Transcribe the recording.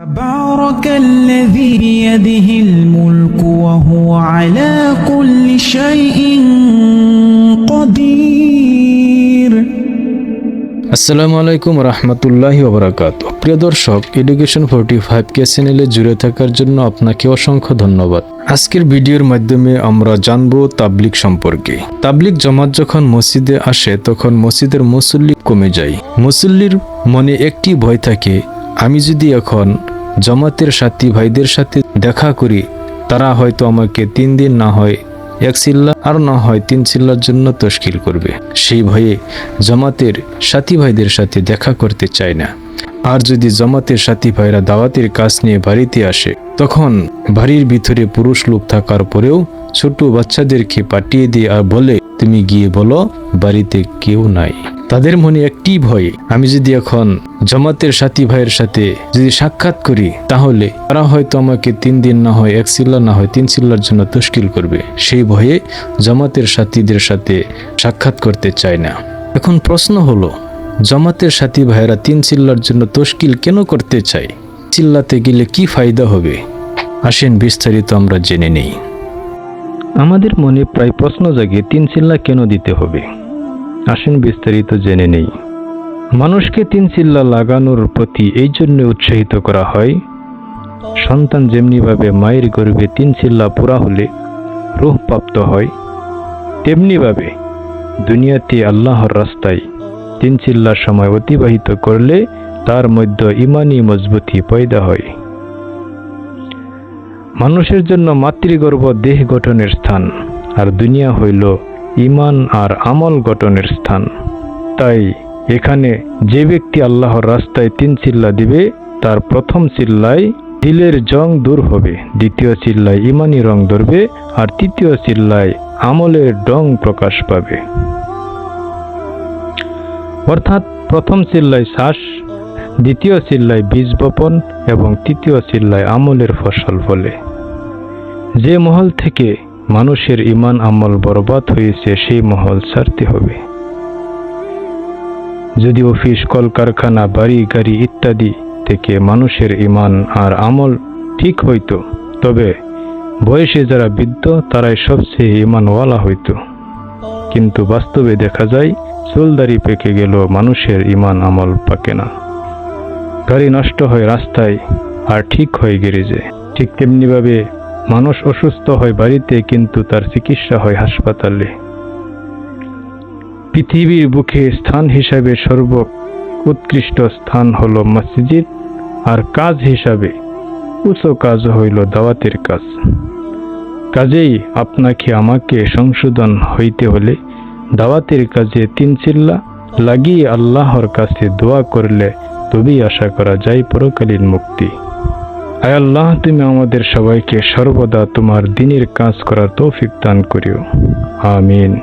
تبارك الذي بيده الملك وهو على كل شيء قدير আসসালামু আলাইকুম রহমতুল্লাহি ওবরাকাত প্রিয় দর্শক এডুকেশন ফোরটি ফাইভ কে চ্যানেলে জুড়ে থাকার জন্য আপনাকে অসংখ্য ধন্যবাদ আজকের ভিডিওর মাধ্যমে আমরা জানব তাবলিক সম্পর্কে তাবলিক জমাত যখন মসজিদে আসে তখন মসজিদের মুসল্লি কমে যায় মুসল্লির মনে একটি ভয় থাকে আমি যদি এখন জমাতের সাথী ভাইদের সাথে দেখা করি, তারা হয়তো আমাকে তিন দিন না হয় এক চিল্লা আর না হয় তিন চিল্লার জন্য তশকিল করবে। সেই ভয়ে জমাতের সাথী ভাইদের সাথে দেখা করতে চায় না। আর যদি জমাতের সাথী ভাইরা দাওয়াতের কাজ নিয়ে বাড়িতে আসে, তখন বাড়ির ভিতরে পুরুষ লোক থাকার পরেও ছোট বাচ্চাদেরকে পাঠিয়ে দিয়ে আর বলে, তুমি গিয়ে বলো, বাড়িতে কেউ নাই। তাদের মনে একটি ভয়, আমি যদি এখন জমাতের সাথী ভাইয়ের সাথে যদি সাক্ষাৎ করি, তাহলে তারা হয়তো আমাকে তিন দিন না হয়, এক চিল্লা না হয়, তিন চিল্লার জন্য তশকিল করবে। সেই ভয়ে জমাতের সাথীদের সাথে সাক্ষাৎ করতে চায় না। এখন প্রশ্ন হলো, জমাতের সাথী ভাইয়েরা তিন চিল্লার জন্য তশকিল কেন করতে চায়? চিল্লাতে গেলে কি ফায়দা হবে? আসেন বিস্তারিত আমরা জেনে নেই। আমাদের মনে প্রায় প্রশ্ন জাগে তিন চিল্লা কেন দিতে হবে? আসেন বিস্তারিত জেনে নেই। মানুষকে তিন চিল্লা লাগানোর প্রতি এই জন্য উৎসাহিত করা হয়, সন্তান যেমনিভাবে মায়ের গর্ভে তিন চিল্লা পুরা হলে রূহ প্রাপ্ত হয়, তেমনিভাবে দুনিয়াতে আল্লাহর রাস্তায় তিন চিল্লার সময় অতিবাহিত করলে তার মধ্যে ইমানি মজবুতি পয়দা হয়। মানুষের জন্য মাতৃগর্ভ দেহ গঠনের স্থান, আর দুনিয়া হইল ইমান আর আমল গঠনের স্থান। তাই এখানে যে ব্যক্তি আল্লাহর রাস্তায় তিন চিল্লা দিবে, তার প্রথম চিল্লায় দিলের জং দূর হবে, দ্বিতীয় চিল্লায় ইমানি রং ধরবে, আর তৃতীয় চিল্লায় আমলের ডং প্রকাশ পাবে। অর্থাৎ প্রথম চিল্লায় শ্বাস, দ্বিতীয় চিল্লায় বীজ বপন এবং তৃতীয় চিল্লায় আমলের ফসল ফলে। যে মহল থেকে মানুষের ইমান আমল বরবাদ হয়েছে, সেই মহল ছাড়তে হবে। যদি অফিস, কলকারখানা, বাড়ি, গাড়ি ইত্যাদি থেকে মানুষের ইমান আর আমল ঠিক হইতো, তবে বয়সে যারা বৃদ্ধ, তারাই সবচেয়ে ইমানওয়ালা হইতো। কিন্তু বাস্তবে দেখা যায়, চুলদারি পেকে গেল মানুষের ইমান আমল পাকে না। গাড়ি নষ্ট হয় রাস্তায় আর ঠিক হয় গ্যারেজে ঠিক তেমনিভাবে মানুষ অসুস্থ হয় বাড়িতে, কিন্তু তার চিকিৎসা হয় হাসপাতালে। পৃথিবীর বুকে স্থান হিসাবে সর্ব উৎকৃষ্ট স্থান হল মসজিদ, আর কাজ হিসাবে উচ্চ কাজ হইল দাওয়াতের কাজ। কাজেই আপনাকে আমাকে সংশোধন হইতে হলে দাওয়াতের কাজে তিন চিল্লা লাগিয়ে আল্লাহর কাছে দোয়া করলে তবেই আশা করা যায় পরকালীন মুক্তি। আল্লাহ তুমি আমাদের সবাইকে সর্বদা তোমার দিনের কাজ করার তৌফিক দান করিও। আমিন।